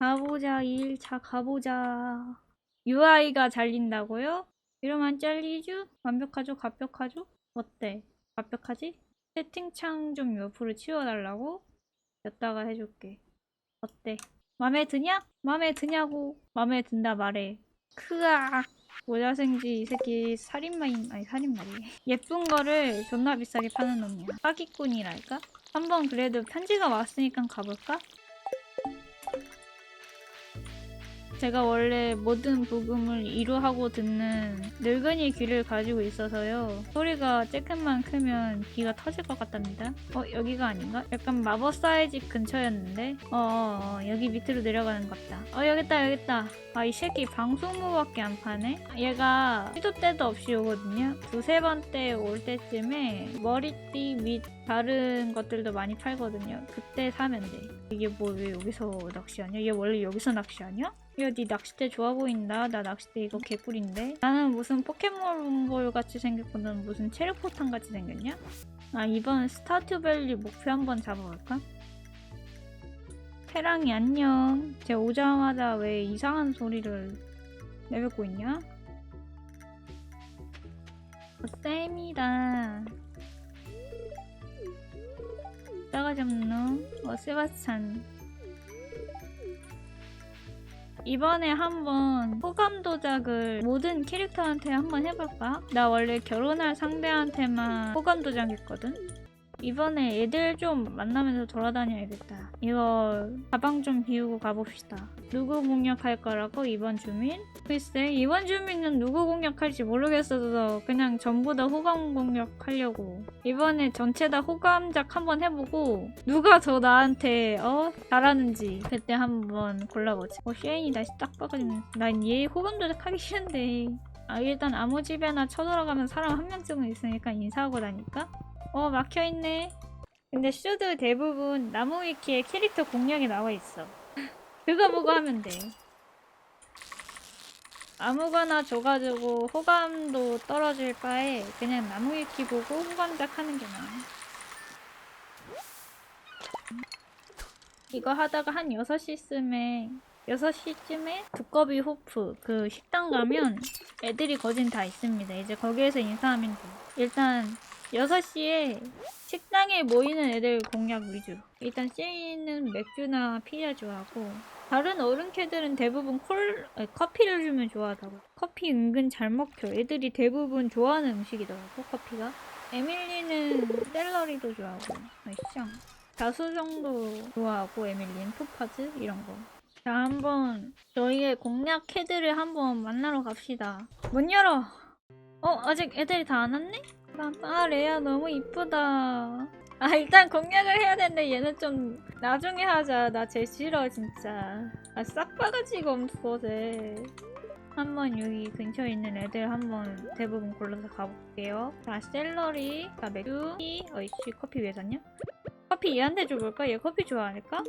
가보자 2일차 가보자 UI가 잘린다고요? 이러면 안 잘리죠? 완벽하죠? 갑벽하죠? 어때? 갑벽하지? 채팅창 좀 옆으로 치워달라고? 여따가 해줄게 어때? 맘에 드냐? 맘에 드냐고 맘에 든다 말해 크악 모자생지 이 새끼 살인마인 아니 살인마리 예쁜 거를 존나 비싸게 파는 놈이야 사기꾼이랄까? 한번 그래도 편지가 왔으니까 가볼까? 제가 원래 모든 부금을 이루하고 듣는 늙은이 귀를 가지고 있어서요. 소리가 조금만 크면 귀가 터질 것 같답니다. 어, 여기가 아닌가? 약간 마법사의 집 근처였는데? 어, 어, 어, 여기 밑으로 내려가는 것 같다. 어, 여기 있다. 아, 이 새끼 방송무밖에 안 파네? 얘가 시도 때도 없이 오거든요. 두세 번 때 올 때쯤에 머리띠 및 다른 것들도 많이 팔거든요. 그때 사면 돼. 이게 뭐 왜 여기서 낚시하냐? 얘 원래 여기서 낚시하냐? 야, 네 낚싯대 좋아 보인다. 나 낚싯대 이거 개꿀인데. 나는 무슨 포켓몬볼 같이 생겼고, 넌 무슨 체력포탄 같이 생겼냐? 아, 이번 스타트밸리 목표 한번 잡아볼까? 태랑이 안녕. 쟤 오자마자 왜 이상한 소리를 내뱉고 있냐? 어, 쌤이다. 싸가지 없는 놈. 어, 세바스찬. 이번에 한번 호감 도작을 모든 캐릭터한테 한번 해볼까? 나 원래 결혼할 상대한테만 호감 도작했거든? 이번에 애들 좀 만나면서 돌아다녀야겠다. 이거 가방 좀 비우고 가봅시다. 누구 공략할 거라고 이번 주민? 글쎄 이번 주민은 누구 공략할지 모르겠어서 그냥 전부 다 호감 공략하려고 이번에 전체 다 호감작 한번 해보고 누가 더 나한테 어 잘하는지 그때 한번 골라보자. 어 쉐인이 다시 딱 빠가지면 난 얘 호감 도작하기 싫은데 아 일단 아무 집에나 쳐들어가면 사람 한 명쯤은 있으니까 인사하고 다니까 어 막혀있네. 근데 슈드 대부분 나무 위키에 캐릭터 공략이 나와 있어. 그거 보고 하면 돼. 아무거나 줘가지고 호감도 떨어질 바에 그냥 나무 위키 보고 호감작 하는 게 나아. 이거 하다가 한 6시쯤에 6시쯤에 두꺼비 호프 그 식당 가면 애들이 거진 다 있습니다. 이제 거기에서 인사하면 돼. 일단 6시에 식당에 모이는 애들 공략 위주. 일단 씨는 맥주나 피자 좋아하고 다른 어른 캐들은 대부분 콜, 아니, 커피를 주면 좋아하다고. 커피 은근 잘 먹혀. 애들이 대부분 좋아하는 음식이더라고, 커피가. 에밀리는 샐러리도 좋아하고. 아이, 쌍. 다수 정도 좋아하고, 에밀리는 토파즈? 이런 거. 자, 한번 저희의 공략 캐들을 한번 만나러 갑시다. 문 열어! 어, 아직 애들이 다 안 왔네? 아 레아 너무 이쁘다. 아 일단 공략을 해야 되는데 얘는 좀 나중에 하자. 나쟤 싫어 진짜. 아싹 바가지가 없어 쟤 한번 여기 근처에 있는 애들 한번 대부분 골라서 가볼게요. 자 샐러리 자 맥주 티 어이씨 커피 왜 샀냐? 커피 얘한테 줘볼까? 얘 커피 좋아할까?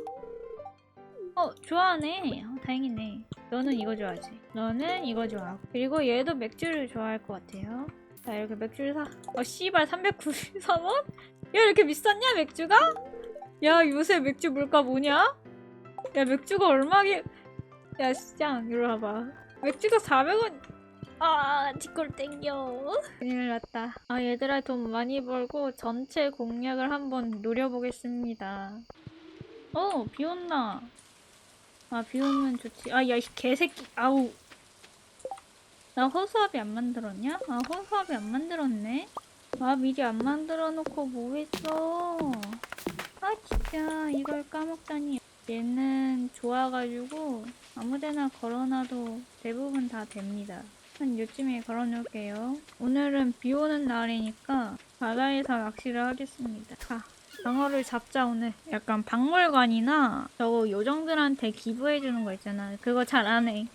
어 좋아하네. 어, 다행이네. 너는 이거 좋아하지? 너는 이거 좋아하고. 그리고 얘도 맥주를 좋아할 것 같아요 자 이렇게 맥주를 사. 어 씨발 393원? 야 이렇게 비쌌냐 맥주가? 야 요새 맥주 물가 뭐냐? 야 맥주가 얼마게? 야 시장 이리 와봐. 맥주가 400원. 아 뒷골 땡겨. 큰일 났다. 아 얘들아 돈 많이 벌고 전체 공략을 한번 노려보겠습니다. 어 비 온나. 아 비 오면 좋지. 아 야 이 개새끼. 아우. 나 허수아비 안 만들었냐? 아 허수아비 안 만들었네? 아 미리 안 만들어 놓고 뭐 했어? 아 진짜 이걸 까먹다니. 얘는 좋아가지고 아무데나 걸어놔도 대부분 다 됩니다. 한 요쯤에 걸어놓을게요. 오늘은 비 오는 날이니까 바다에서 낚시를 하겠습니다. 자 장어를 잡자 오늘. 약간 박물관이나 저거 요정들한테 기부해주는 거 있잖아. 그거 잘 안해.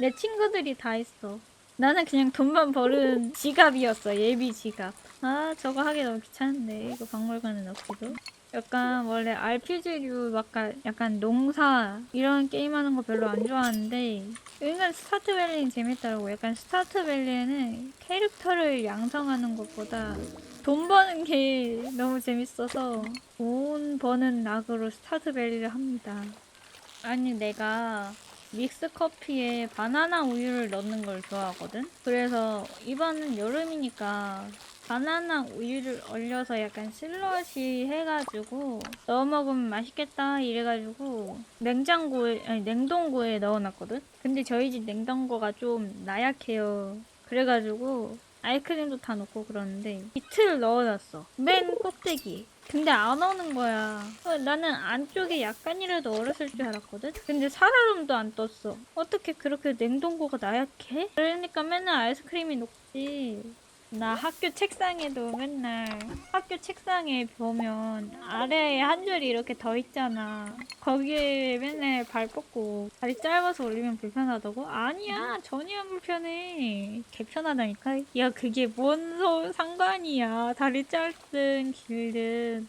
내 친구들이 다 했어 나는 그냥 돈만 버는 지갑이었어. 예비 지갑. 아 저거 하기 너무 귀찮은데. 이거 박물관에 넣기도. 약간 원래 RPG류 약간, 약간 농사 이런 게임하는 거 별로 안 좋아하는데 은근 스타트밸리는 재밌더라고. 약간 스타트밸리에는 캐릭터를 양성하는 것보다 돈 버는 게 너무 재밌어서 돈 버는 낙으로 스타트밸리를 합니다. 아니 내가 믹스 커피에 바나나 우유를 넣는 걸 좋아하거든. 그래서 이번은 여름이니까 바나나 우유를 얼려서 약간 슬러시 해가지고 넣어 먹으면 맛있겠다 이래가지고 냉장고에 아니 냉동고에 넣어놨거든. 근데 저희 집 냉동고가 좀 나약해요. 그래가지고 아이스크림도 다 넣고 그러는데 이틀 넣어놨어. 맨 꼭대기. 근데 안 오는 거야. 어, 나는 안쪽에 약간이라도 얼었을 줄 알았거든? 근데 살얼음도 안 떴어. 어떻게 그렇게 냉동고가 나약해? 그러니까 맨날 아이스크림이 녹지. 나 학교 책상에도 맨날 학교 책상에 보면 아래에 한 줄이 이렇게 더 있잖아. 거기에 맨날 발 뻗고 다리 짧아서 올리면 불편하다고? 아니야 전혀 안 불편해. 개 편하다니까. 야 그게 뭔 소- 상관이야. 다리 짧든 길든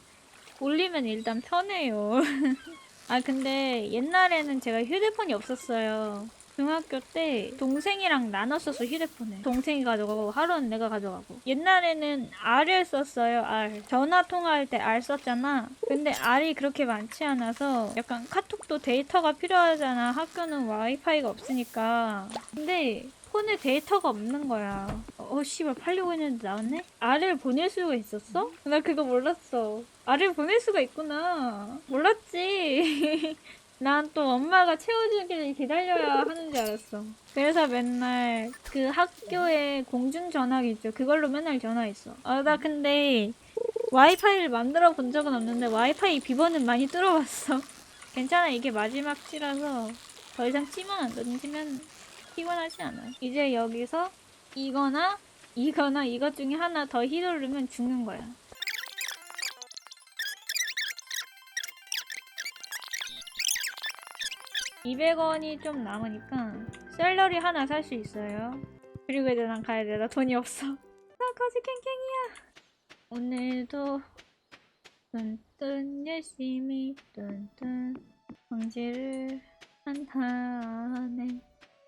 올리면 일단 편해요. 아 근데 옛날에는 제가 휴대폰이 없었어요. 중학교 때 동생이랑 나눴었어 휴대폰을 동생이 가져가고 하루는 내가 가져가고. 옛날에는 R을 썼어요 R. 전화 통화할 때 R 썼잖아. 근데 R이 그렇게 많지 않아서 약간 카톡도 데이터가 필요하잖아. 학교는 와이파이가 없으니까. 근데 폰에 데이터가 없는 거야. 어 씨발 팔려고 했는데 나왔네? R을 보낼 수가 있었어? 나 그거 몰랐어. R을 보낼 수가 있구나. 몰랐지 난 또 엄마가 채워주기를 기다려야 하는 줄 알았어. 그래서 맨날 그 학교에 공중 전화기 있죠. 그걸로 맨날 전화했어. 아, 나 근데 와이파이를 만들어 본 적은 없는데 와이파이 비번은 많이 뚫어봤어. 괜찮아. 이게 마지막 치라서 더 이상 치만 안 던지면 피곤하지 않아. 이제 여기서 이거나 이거나 이것 중에 하나 더 휘두르면 죽는 거야. 200원이 좀 남으니까 샐러리 하나 살 수 있어요. 그리고 이제 난 가야 돼. 나 돈이 없어. 나 거지 캥캥이야. 오늘도 뚠뚠 열심히 뚠뚠 광지를 한다네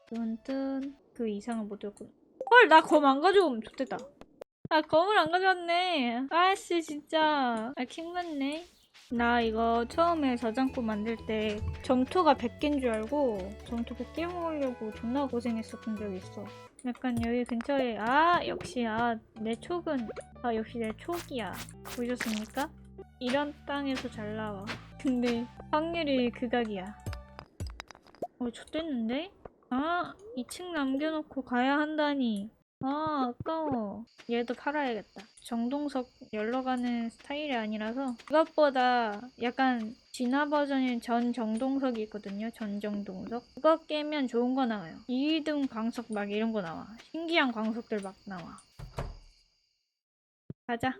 뚠뚠 그 이상을 못 들었거든. 헐, 나 검 안 가져오면 좋겠다. 아, 검을 안 가져왔네. 아씨, 진짜. 아, 킹받네. 나 이거 처음에 저장고 만들 때 점토가 100개인 줄 알고 점토 100개 먹으려고 존나 고생했었던 적이 있어. 약간 여기 근처에 아 역시 아 내 촉은 아 역시 내 촉이야. 보셨습니까? 이런 땅에서 잘 나와. 근데 확률이 극악이야. 어 좋댔는데? 아 2층 남겨놓고 가야 한다니. 아 아까워. 얘도 팔아야겠다. 정동석 열러 가는 스타일이 아니라서 그것보다 약간 진화 버전인 전 정동석이 있거든요. 전 정동석. 그거 깨면 좋은 거 나와요. 2등 광석 막 이런 거 나와. 신기한 광석들 막 나와. 가자.